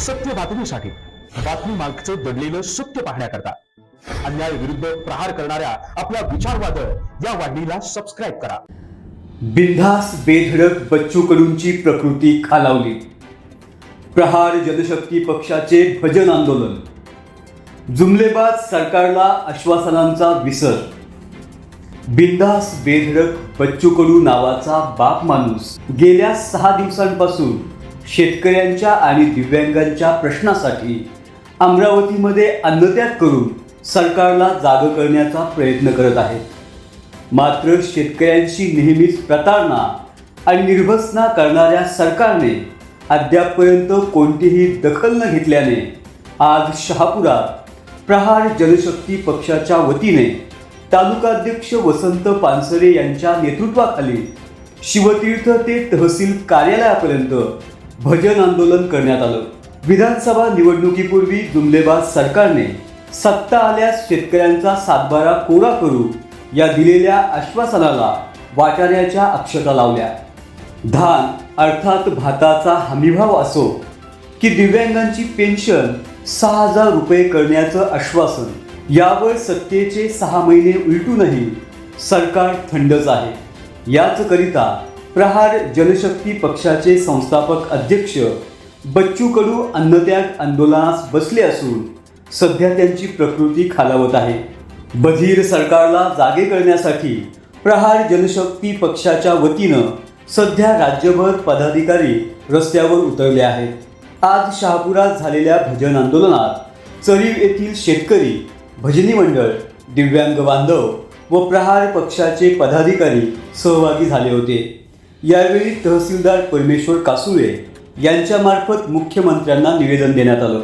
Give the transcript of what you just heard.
सत्य बातमीसाठी. बातमी मागचं दडलेलं सत्य पाहण्याकरता. अन्याय विरुद्ध प्रहार करणाऱ्या आपल्या विचारवादळ या वाहिनीला सबस्क्राईब करा. बिंधास बेधडक बच्चू कडूंची प्रकृती खालावली. प्रहार जनशक्ती पक्षाचे भजन आंदोलन. जुमलेबाज सरकारला आश्वासनांचा विसर. बिंदास बेधडक बच्चू कडू नावाचा बाप माणूस. गेल्या सहा दिवसांपासून शेतकऱ्यांच्या आणि दिव्यांगांच्या प्रश्नासाठी अमरावतीमध्ये अन्नत्याग करून सरकारला जाग करण्याचा प्रयत्न करत आहेत. मात्र शेतकऱ्यांशी नेहमीच प्रतारणा आणि निर्भसना करणाऱ्या सरकारने अद्यापपर्यंत कोणतीही दखल न घेतल्याने आज शहापुरात प्रहार जनशक्ती पक्षाच्या वतीने तालुकाध्यक्ष वसंत पानसरे यांच्या नेतृत्वाखाली शिवतीर्थ ते तहसील कार्यालयापर्यंत भजन आंदोलन करण्यात आलं. विधानसभा निवडणुकीपूर्वी जुमलेबाज सरकारने सत्ता आल्यास शेतकऱ्यांचा सातबारा कोरा करू या दिलेल्या आश्वासनाला वाटाण्याच्या अक्षता लावल्या. धान अर्थात भाताचा हमीभाव असो की दिव्यांगांची पेन्शन सहा हजार रुपये करण्याचं आश्वासन यावर सत्तेचे सहा महिने उलटूनही सरकार थंडच आहे. याच करिता प्रहार जनशक्ती पक्षाचे संस्थापक अध्यक्ष बच्चू कडू अन्नत्याग आंदोलनास बसले असून सध्या त्यांची प्रकृती खालावत आहे. बधीर सरकारला जागे करण्यासाठी प्रहार जनशक्ती पक्षाच्या वतीनं सध्या राज्यभर पदाधिकारी रस्त्यावर उतरले आहेत. आज शहापुरात झालेल्या भजन आंदोलनात चरीव येथील शेतकरी भजनी मंडळ दिव्यांग बांधव व प्रहार पक्षाचे पदाधिकारी सहभागी झाले होते. यावेळी तहसीलदार परमेश्वर कासुळे यांच्यामार्फत मुख्यमंत्र्यांना निवेदन देण्यात आलं.